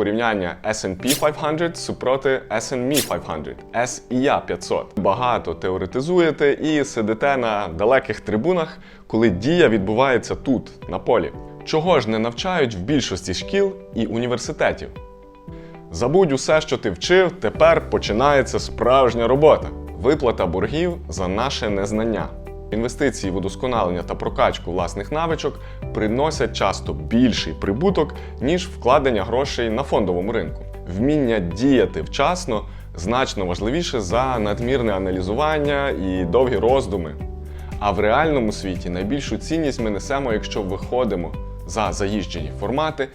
порівняння S&P 500 супроти S&Me 500, SIA 500. Багато теоретизуєте і сидите на далеких трибунах, коли дія відбувається тут, на полі. Чого ж не навчають в більшості шкіл і університетів? Забудь усе, що ти вчив, тепер починається справжня робота. Виплата боргів за наше незнання. Інвестиції в удосконалення та прокачку власних навичок приносять часто більший прибуток, ніж вкладення грошей на фондовому ринку. Вміння діяти вчасно значно важливіше за надмірне аналізування і довгі роздуми. А в реальному світі найбільшу цінність ми несемо, якщо виходимо за заїжджені формати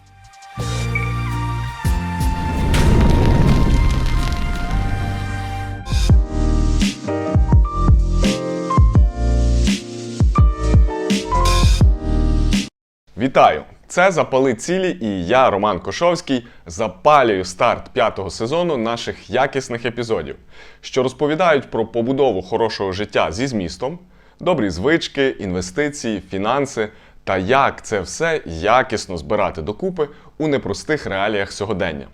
Вітаю! Це Запали цілі і я, Роман Кошовський, запалюю старт п'ятого сезону наших якісних епізодів, що розповідають про побудову хорошого життя зі змістом, добрі звички, інвестиції, фінанси та як це все якісно збирати докупи у непростих реаліях сьогодення.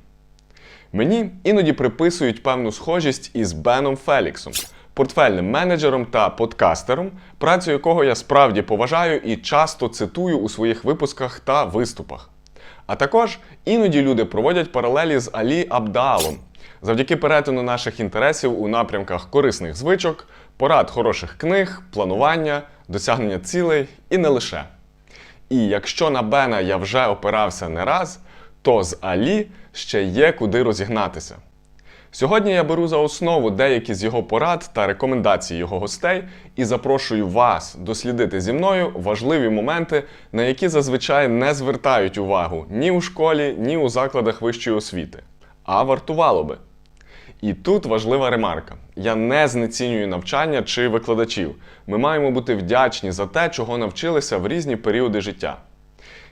Мені іноді приписують певну схожість із Беном Феліксом, портфельним менеджером та подкастером, працю якого я справді поважаю і часто цитую у своїх випусках та виступах. А також іноді люди проводять паралелі з Алі Абдаалом завдяки перетину наших інтересів у напрямках корисних звичок, порад хороших книг, планування, досягнення цілей і не лише. І якщо на Бена я вже опирався не раз, то з Алі ще є куди розігнатися. Сьогодні я беру за основу деякі з його порад та рекомендацій його гостей і запрошую вас дослідити зі мною важливі моменти, на які зазвичай не звертають увагу ні у школі, ні у закладах вищої освіти. А вартувало би. І тут важлива ремарка: я не знецінюю навчання чи викладачів. Ми маємо бути вдячні за те, чого навчилися в різні періоди життя.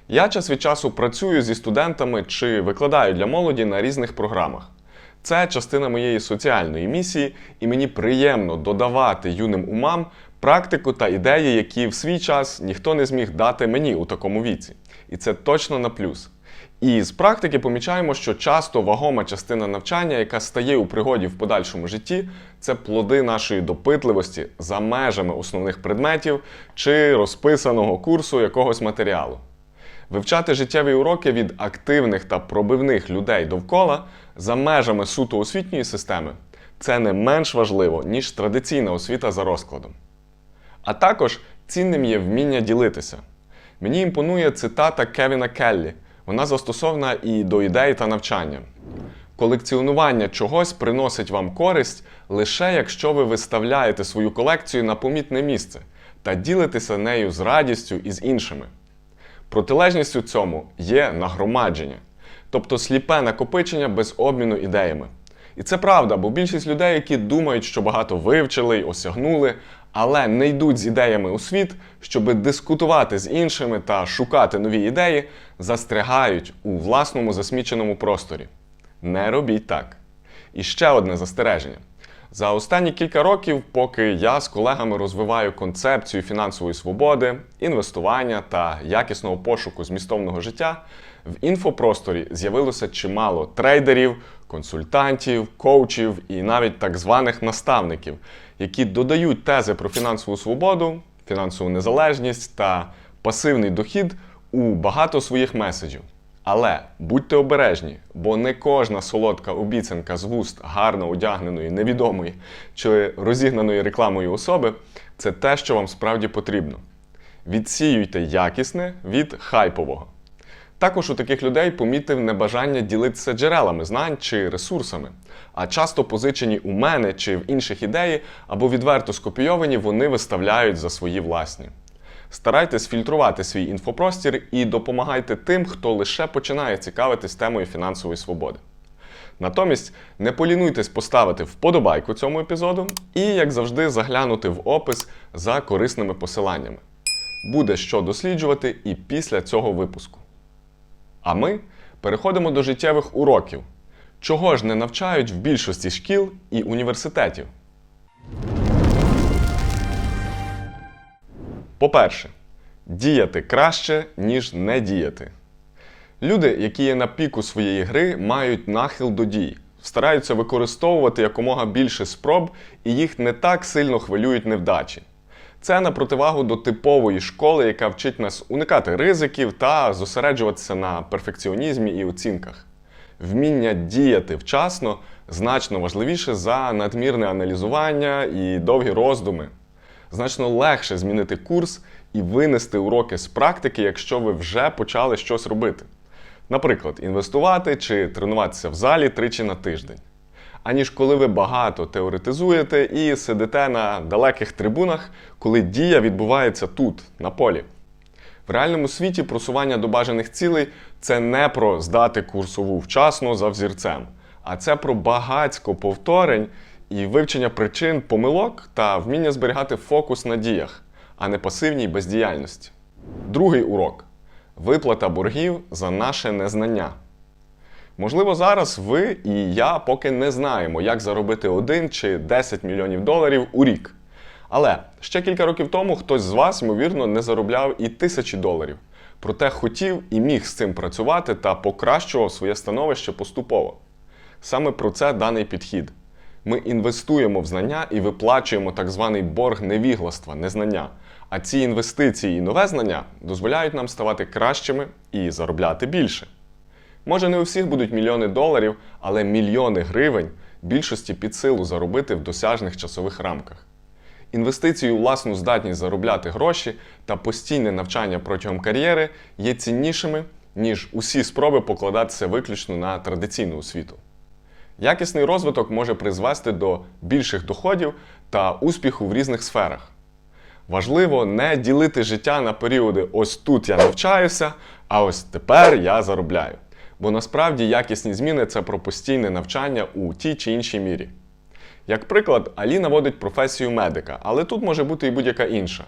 Я час від часу працюю зі студентами чи викладаю для молоді на різних програмах. Це частина моєї соціальної місії, і мені приємно додавати юним умам практику та ідеї, які в свій час ніхто не зміг дати мені у такому віці. І це точно на плюс. І з практики помічаємо, що часто вагома частина навчання, яка стає у пригоді в подальшому житті, це плоди нашої допитливості за межами основних предметів чи розписаного курсу якогось матеріалу. Вивчати життєві уроки від активних та пробивних людей довкола за межами суто освітньої системи це не менш важливо, ніж традиційна освіта за розкладом. А також цінним є вміння ділитися. Мені імпонує цитата Кевіна Келлі. Вона застосована і до ідей та навчання. Колекціонування чогось приносить вам користь лише якщо ви виставляєте свою колекцію на помітне місце та ділитеся нею з радістю і з іншими. Протилежністю цьому є нагромадження, тобто сліпе накопичення без обміну ідеями. І це правда, бо більшість людей, які думають, що багато вивчили й осягнули, але не йдуть з ідеями у світ, щоб дискутувати з іншими та шукати нові ідеї, застрягають у власному засміченому просторі. Не робіть так. І ще одне застереження. За останні кілька років, поки я з колегами розвиваю концепцію фінансової свободи, інвестування та якісного пошуку змістовного життя, в інфопросторі з'явилося чимало трейдерів, консультантів, коучів і навіть так званих наставників, які додають тези про фінансову свободу, фінансову незалежність та пасивний дохід у багато своїх меседжів. Але будьте обережні, бо не кожна солодка обіцянка з вуст гарно одягненої, невідомої чи розігнаної рекламою особи це те, що вам справді потрібно. Відсіюйте якісне від хайпового. Також у таких людей помітив небажання ділитися джерелами знань чи ресурсами, а часто позичені у мене чи в інших ідеї або відверто скопійовані, вони виставляють за свої власні. Старайтесь фільтрувати свій інфопростір і допомагайте тим, хто лише починає цікавитись темою фінансової свободи. Натомість не полінуйтесь поставити вподобайку цьому епізоду і, як завжди, заглянути в опис за корисними посиланнями. Буде що досліджувати і після цього випуску. А ми переходимо до життєвих уроків, чого ж не навчають в більшості шкіл і університетів. По-перше, діяти краще, ніж не діяти. Люди, які є на піку своєї гри, мають нахил до дій, стараються використовувати якомога більше спроб, і їх не так сильно хвилюють невдачі. Це на противагу до типової школи, яка вчить нас уникати ризиків та зосереджуватися на перфекціонізмі і оцінках. Вміння діяти вчасно значно важливіше за надмірне аналізування і довгі роздуми. Значно легше змінити курс і винести уроки з практики, якщо ви вже почали щось робити. Наприклад, інвестувати чи тренуватися в залі тричі на тиждень. Аніж коли ви багато теоретизуєте і сидите на далеких трибунах, коли дія відбувається тут, на полі. В реальному світі просування до бажаних цілей це не про здати курсову вчасно за взірцем, а це про багацько повторень і вивчення причин помилок та вміння зберігати фокус на діях, а не пасивній бездіяльності. Другий урок виплата боргів за наше незнання. Можливо, зараз ви і я поки не знаємо, як заробити 1 чи 10 мільйонів доларів у рік. Але ще кілька років тому хтось з вас, ймовірно, не заробляв і тисячі доларів. Проте хотів і міг з цим працювати та покращував своє становище поступово. Саме про це даний підхід. Ми інвестуємо в знання і виплачуємо так званий борг невігластва, незнання. А ці інвестиції і нове знання дозволяють нам ставати кращими і заробляти більше. Може, не у всіх будуть мільйони доларів, але мільйони гривень більшості під силу заробити в досяжних часових рамках. Інвестиції у власну здатність заробляти гроші та постійне навчання протягом кар'єри є ціннішими, ніж усі спроби покладатися виключно на традиційну освіту. Якісний розвиток може призвести до більших доходів та успіху в різних сферах. Важливо не ділити життя на періоди ось тут я навчаюся, а ось тепер я заробляю. Бо насправді якісні зміни це про постійне навчання у тій чи іншій мірі. Як приклад, Алі наводить професію медика, але тут може бути і будь-яка інша.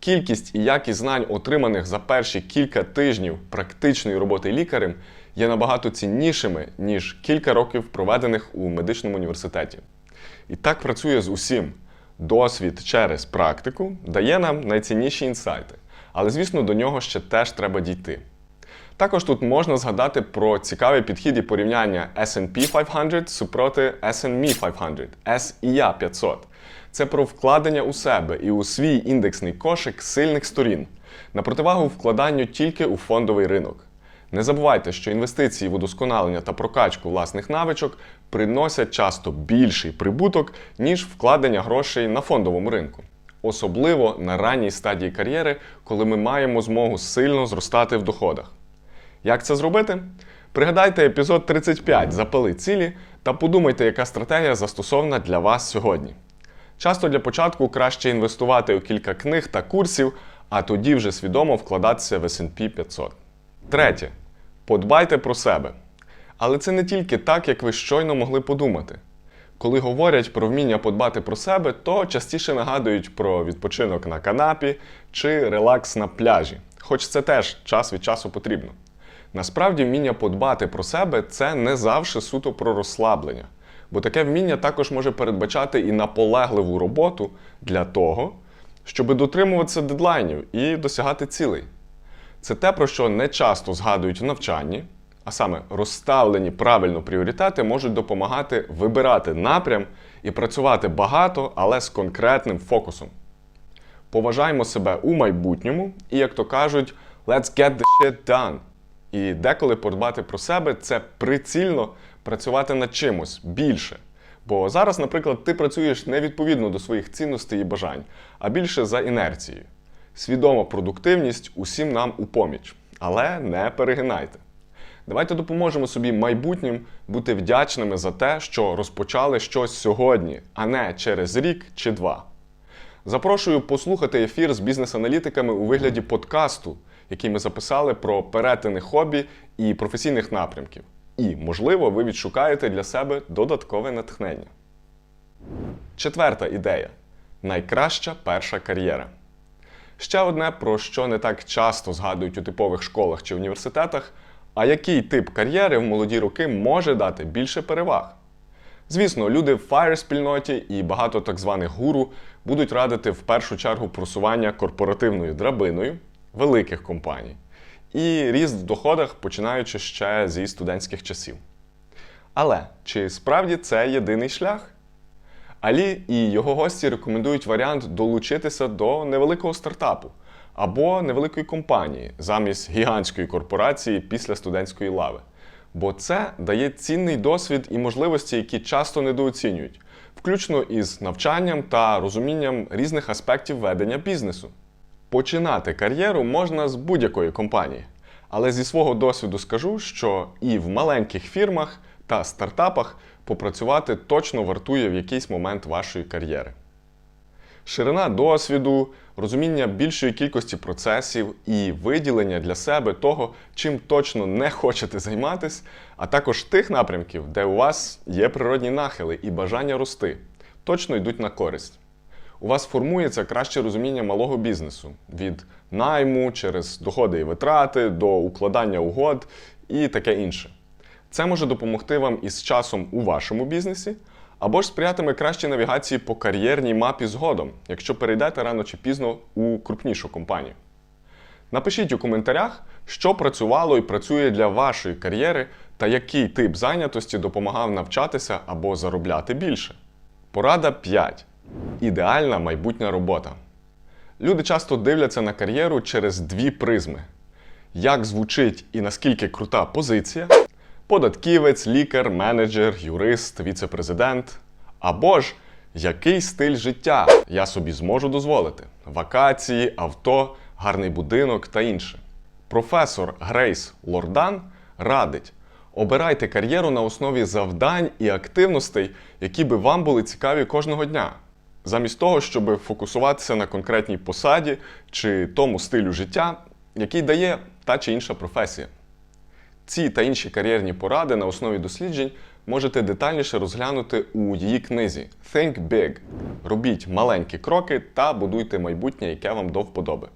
Кількість і якість знань, отриманих за перші кілька тижнів практичної роботи лікарем, є набагато ціннішими, ніж кілька років проведених у медичному університеті. І так працює з усім. Досвід через практику дає нам найцінніші інсайти, але, звісно, до нього ще теж треба дійти. Також тут можна згадати про цікавий підхід і порівняння S&P 500 супроти S&Me 500, SIA 500. Це про вкладення у себе і у свій індексний кошик сильних сторін, на противагу вкладанню тільки у фондовий ринок. Не забувайте, що інвестиції в удосконалення та прокачку власних навичок приносять часто більший прибуток, ніж вкладення грошей на фондовому ринку. Особливо на ранній стадії кар'єри, коли ми маємо змогу сильно зростати в доходах. Як це зробити? Пригадайте епізод 35 Запали цілі та подумайте, яка стратегія застосована для вас сьогодні. Часто для початку краще інвестувати у кілька книг та курсів, а тоді вже свідомо вкладатися в SP 500. Третє. Подбайте про себе. Але це не тільки так, як ви щойно могли подумати. Коли говорять про вміння подбати про себе, то частіше нагадують про відпочинок на канапі чи релакс на пляжі, хоч це теж час від часу потрібно. Насправді, вміння подбати про себе це не завжди суто про розслаблення, бо таке вміння також може передбачати і наполегливу роботу для того, щоб дотримуватися дедлайнів і досягати цілей. Це те, про що не часто згадують в навчанні, а саме розставлені правильно пріоритети можуть допомагати вибирати напрям і працювати багато, але з конкретним фокусом. Поважаємо себе у майбутньому і, як то кажуть, let's get the shit done. І деколи подбати про себе це прицільно працювати над чимось більше. Бо зараз, наприклад, ти працюєш не відповідно до своїх цінностей і бажань, а більше за інерцією. Свідома продуктивність усім нам у поміч. Але не перегинайте. Давайте допоможемо собі майбутнім бути вдячними за те, що розпочали щось сьогодні, а не через рік чи два. Запрошую послухати ефір з бізнес-аналітиками у вигляді подкасту, який ми записали про перетини хобі і професійних напрямків. І, можливо, ви відшукаєте для себе додаткове натхнення. Четверта ідея найкраща перша кар'єра. Ще одне, про що не так часто згадують у типових школах чи університетах, а який тип кар'єри в молоді роки може дати більше переваг. Звісно, люди в fire спільноті і багато так званих гуру будуть радити в першу чергу просування корпоративною драбиною великих компаній. і ріст в доходах, починаючи ще зі студентських часів. Але чи справді це єдиний шлях? Алі і його гості рекомендують варіант долучитися до невеликого стартапу або невеликої компанії замість гігантської корпорації після студентської лави. Бо це дає цінний досвід і можливості, які часто недооцінюють, включно із навчанням та розумінням різних аспектів ведення бізнесу. Починати кар'єру можна з будь-якої компанії, але зі свого досвіду скажу, що і в маленьких фірмах та стартапах попрацювати точно вартує в якийсь момент вашої кар'єри. Ширина досвіду, розуміння більшої кількості процесів і виділення для себе того, чим точно не хочете займатися, а також тих напрямків, де у вас є природні нахили і бажання рости, точно йдуть на користь. У вас формується краще розуміння малого бізнесу від найму через доходи і витрати до укладання угод і таке інше. Це може допомогти вам із часом у вашому бізнесі, або ж сприятиме кращій навігації по кар'єрній мапі згодом, якщо перейдете рано чи пізно у крупнішу компанію. Напишіть у коментарях, що працювало і працює для вашої кар'єри та який тип зайнятості допомагав навчатися або заробляти більше. Порада 5. Ідеальна майбутня робота. Люди часто дивляться на кар'єру через дві призми: як звучить і наскільки крута позиція, податківець, лікар, менеджер, юрист, віце-президент. Або ж який стиль життя я собі зможу дозволити: вакації, авто, гарний будинок та інше. Професор Грейс Лордан радить: обирайте кар'єру на основі завдань і активностей, які би вам були цікаві кожного дня. Замість того, щоб фокусуватися на конкретній посаді чи тому стилю життя, який дає та чи інша професія. Ці та інші кар'єрні поради на основі досліджень можете детальніше розглянути у її книзі Think Big. Робіть маленькі кроки та будуйте майбутнє, яке вам до вподоби.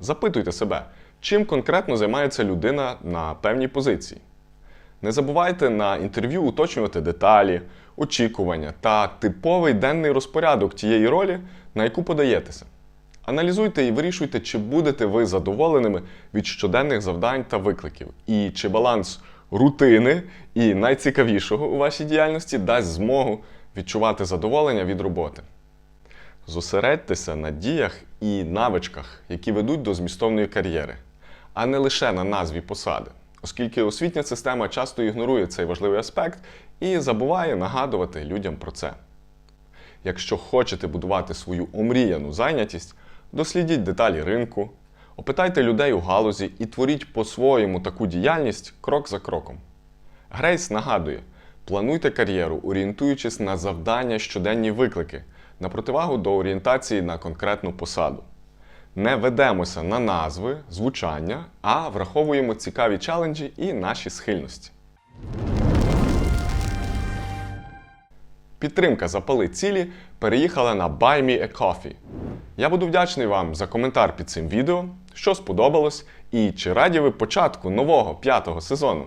Запитуйте себе, чим конкретно займається людина на певній позиції. Не забувайте на інтерв'ю уточнювати деталі, очікування та типовий денний розпорядок тієї ролі, на яку подаєтеся. Аналізуйте і вирішуйте, чи будете ви задоволеними від щоденних завдань та викликів, і чи баланс рутини і найцікавішого у вашій діяльності дасть змогу відчувати задоволення від роботи. Зосередьтеся на діях і навичках, які ведуть до змістовної кар'єри, а не лише на назві посади, оскільки освітня система часто ігнорує цей важливий аспект і забуває нагадувати людям про це. Якщо хочете будувати свою омріяну зайнятість, дослідіть деталі ринку, опитайте людей у галузі і творіть по-своєму таку діяльність крок за кроком. Грейс нагадує: плануйте кар'єру, орієнтуючись на завдання щоденні виклики, на противагу до орієнтації на конкретну посаду. Не ведемося на назви, звучання, а враховуємо цікаві челенджі і наші схильності. Підтримка запали цілі переїхала на Buy Me a Coffee. Я буду вдячний вам за коментар під цим відео, що сподобалось, і чи раді ви початку нового п'ятого сезону.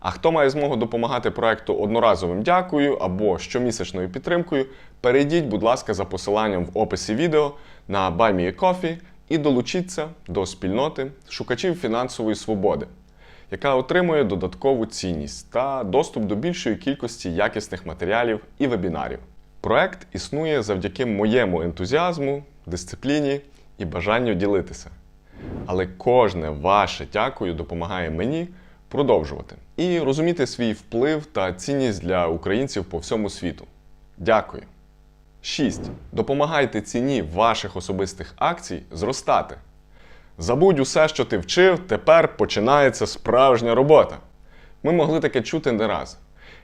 А хто має змогу допомагати проекту одноразовим дякую або щомісячною підтримкою, перейдіть, будь ласка, за посиланням в описі відео на Buy і долучіться до спільноти шукачів фінансової свободи, яка отримує додаткову цінність та доступ до більшої кількості якісних матеріалів і вебінарів. Проект існує завдяки моєму ентузіазму, дисципліні і бажанню ділитися. Але кожне ваше дякую допомагає мені продовжувати і розуміти свій вплив та цінність для українців по всьому світу. Дякую. 6. Допомагайте ціні ваших особистих акцій зростати. Забудь усе, що ти вчив, тепер починається справжня робота. Ми могли таке чути не раз.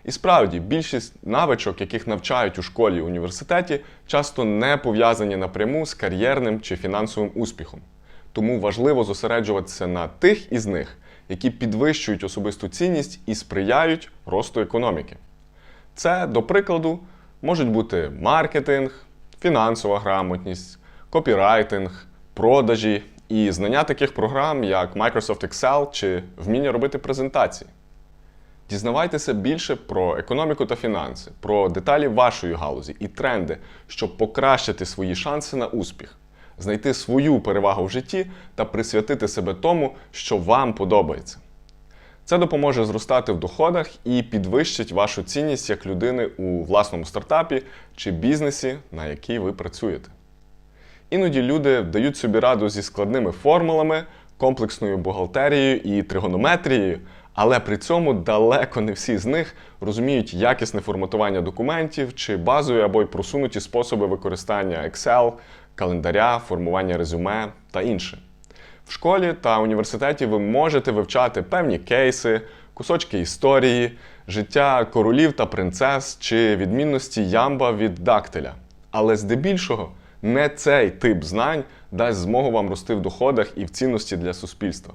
І справді, більшість навичок, яких навчають у школі і університеті, часто не пов'язані напряму з кар'єрним чи фінансовим успіхом. Тому важливо зосереджуватися на тих із них, які підвищують особисту цінність і сприяють росту економіки. Це, до прикладу, можуть бути маркетинг, фінансова грамотність, копірайтинг, продажі і знання таких програм, як Microsoft Excel чи вміння робити презентації. Дізнавайтеся більше про економіку та фінанси, про деталі вашої галузі і тренди, щоб покращити свої шанси на успіх. знайти свою перевагу в житті та присвятити себе тому, що вам подобається. Це допоможе зростати в доходах і підвищить вашу цінність як людини у власному стартапі чи бізнесі, на який ви працюєте. Іноді люди дають собі раду зі складними формулами, комплексною бухгалтерією і тригонометрією, але при цьому далеко не всі з них розуміють якісне форматування документів чи базові або й просунуті способи використання Excel, календаря, формування резюме та інше. В школі та університеті ви можете вивчати певні кейси, кусочки історії, життя королів та принцес чи відмінності ямба від дактиля. Але здебільшого не цей тип знань дасть змогу вам рости в доходах і в цінності для суспільства.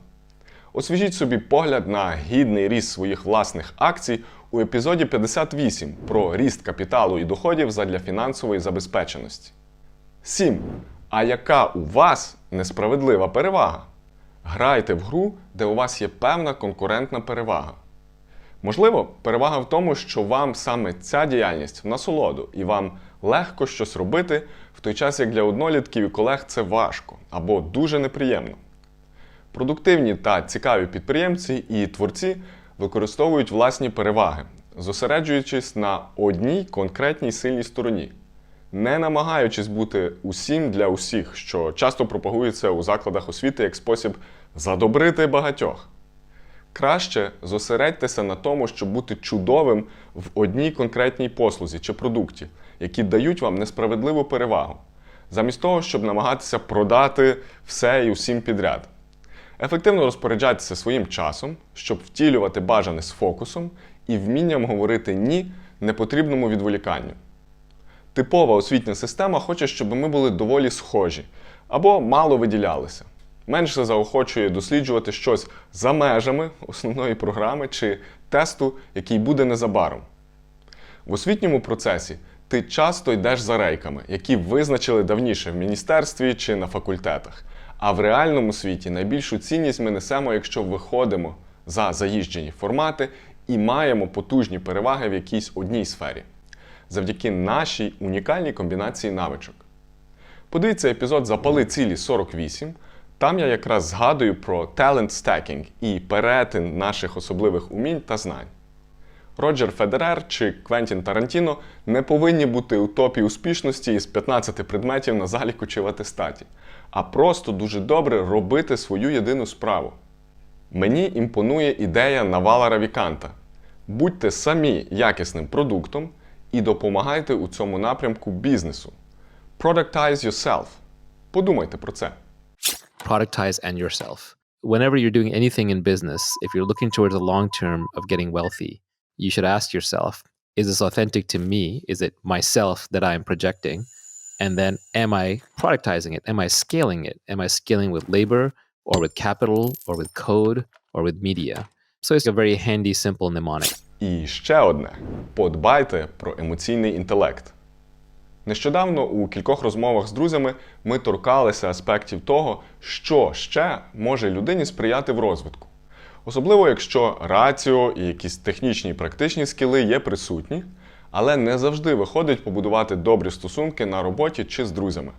Освіжіть собі погляд на гідний ріст своїх власних акцій у епізоді 58 про ріст капіталу і доходів задля фінансової забезпеченості. 7. А яка у вас несправедлива перевага? Грайте в гру, де у вас є певна конкурентна перевага. Можливо, перевага в тому, що вам саме ця діяльність в насолоду, і вам легко щось робити, в той час як для однолітків і колег це важко або дуже неприємно. Продуктивні та цікаві підприємці і творці використовують власні переваги, зосереджуючись на одній конкретній сильній стороні, не намагаючись бути усім для усіх, що часто пропагується у закладах освіти як спосіб задобрити багатьох. Краще зосередьтеся на тому, щоб бути чудовим в одній конкретній послузі чи продукті, які дають вам несправедливу перевагу, замість того, щоб намагатися продати все і усім підряд. Ефективно розпоряджайтеся своїм часом, щоб втілювати бажане з фокусом і вмінням говорити ні непотрібному відволіканню. Типова освітня система хоче, щоб ми були доволі схожі або мало виділялися. Менше заохочує досліджувати щось за межами основної програми чи тесту, який буде незабаром. В освітньому процесі ти часто йдеш за рейками, які визначили давніше в міністерстві чи на факультетах. А в реальному світі найбільшу цінність ми несемо, якщо виходимо за заїжджені формати і маємо потужні переваги в якійсь одній сфері, завдяки нашій унікальній комбінації навичок. Подивіться епізод Запали цілі 48. Там я якраз згадую про talent stacking і перетин наших особливих умінь та знань. Роджер Федерер чи Квентін Тарантіно не повинні бути у топі успішності із 15 предметів на заліку чи в атестаті, а просто дуже добре робити свою єдину справу. Мені імпонує ідея Навала Равіканта. Будьте самі якісним продуктом і допомагайте у цьому напрямку бізнесу. Productize yourself. Подумайте про це. productize and yourself. Whenever you're doing anything in business, if you're looking towards the long term of getting wealthy, you should ask yourself, is this authentic to me? Is it myself that I'm projecting? And then am I productizing it? Am I scaling it? Am I scaling with labor or with capital or with code or with media? So it's a very handy, simple mnemonic. І ще одне: подбайте про емоційний інтелект. Нещодавно у кількох розмовах з друзями ми торкалися аспектів того, що ще може людині сприяти в розвитку. Особливо, якщо раціо і якісь технічні і практичні скіли є присутні, але не завжди виходить побудувати добрі стосунки на роботі чи з друзями.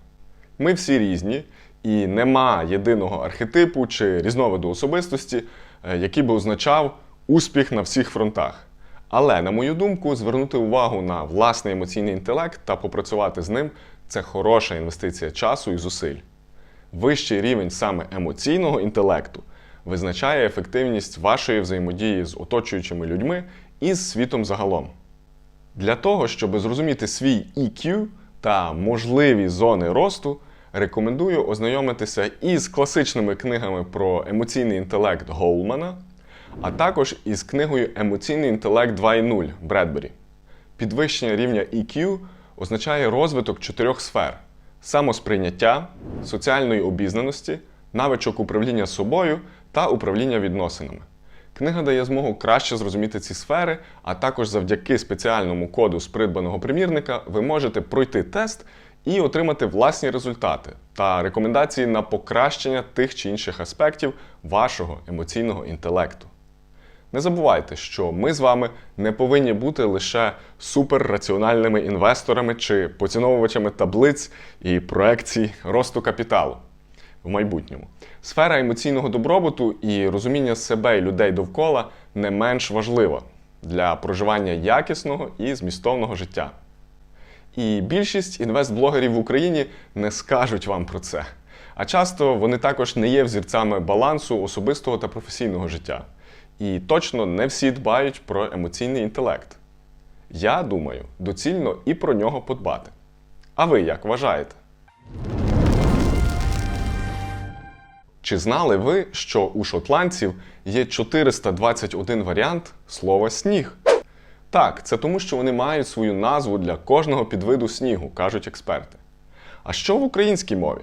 Ми всі різні, і нема єдиного архетипу чи різновиду особистості, е, який би означав успіх на всіх фронтах. Але, на мою думку, звернути увагу на власний емоційний інтелект та попрацювати з ним це хороша інвестиція часу і зусиль. Вищий рівень саме емоційного інтелекту визначає ефективність вашої взаємодії з оточуючими людьми і з світом загалом. Для того, щоб зрозуміти свій EQ та можливі зони росту, рекомендую ознайомитися із класичними книгами про емоційний інтелект Голмана, а також із книгою Емоційний інтелект 2.0 Бредбері. Підвищення рівня EQ означає розвиток чотирьох сфер: самосприйняття, соціальної обізнаності, навичок управління собою та управління відносинами. Книга дає змогу краще зрозуміти ці сфери, а також завдяки спеціальному коду з придбаного примірника ви можете пройти тест і отримати власні результати та рекомендації на покращення тих чи інших аспектів вашого емоційного інтелекту. Не забувайте, що ми з вами не повинні бути лише суперраціональними інвесторами чи поціновувачами таблиць і проекцій росту капіталу в майбутньому. Сфера емоційного добробуту і розуміння себе і людей довкола не менш важлива для проживання якісного і змістовного життя. І більшість інвестблогерів в Україні не скажуть вам про це. А часто вони також не є взірцями балансу особистого та професійного життя. І точно не всі дбають про емоційний інтелект. Я думаю, доцільно і про нього подбати. А ви як вважаєте? Чи знали ви, що у шотландців є 421 варіант слова сніг? Так, це тому, що вони мають свою назву для кожного підвиду снігу, кажуть експерти. А що в українській мові?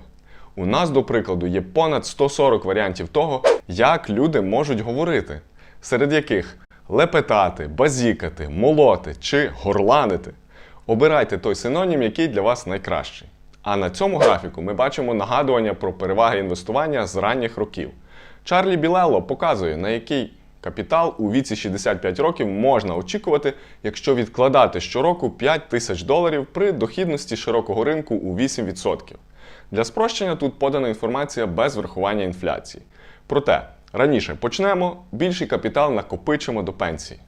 У нас, до прикладу, є понад 140 варіантів того, як люди можуть говорити, серед яких лепетати, базікати, молоти чи горланити. Обирайте той синонім, який для вас найкращий. А на цьому графіку ми бачимо нагадування про переваги інвестування з ранніх років. Чарлі Білело показує, на який капітал у віці 65 років можна очікувати, якщо відкладати щороку 5 тисяч доларів при дохідності широкого ринку у 8%. Для спрощення тут подана інформація без врахування інфляції. Проте раніше почнемо, більший капітал накопичимо до пенсії.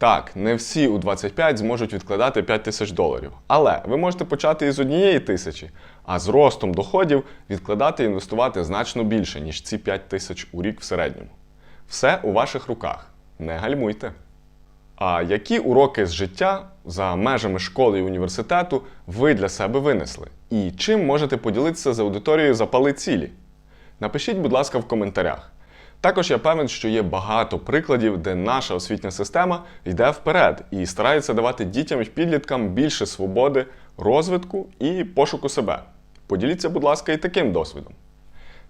Так, не всі у 25 зможуть відкладати 5 тисяч доларів. Але ви можете почати із однієї тисячі, а з ростом доходів відкладати і інвестувати значно більше, ніж ці 5 тисяч у рік в середньому. Все у ваших руках. Не гальмуйте. А які уроки з життя за межами школи і університету ви для себе винесли? І чим можете поділитися з аудиторією запали цілі? Напишіть, будь ласка, в коментарях. Також я певен, що є багато прикладів, де наша освітня система йде вперед і старається давати дітям і підліткам більше свободи, розвитку і пошуку себе. Поділіться, будь ласка, і таким досвідом.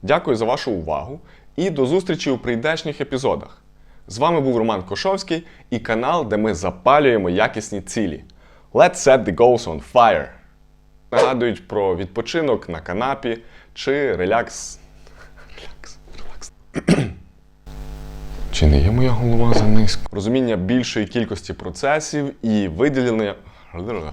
Дякую за вашу увагу і до зустрічі у прийдешніх епізодах. З вами був Роман Кошовський і канал, де ми запалюємо якісні цілі. Let's set the goals on fire! Нагадують про відпочинок на канапі чи релякс. Релякс. Релакс. Чи не є моя голова за низько? Розуміння більшої кількості процесів і виділення. Виділення.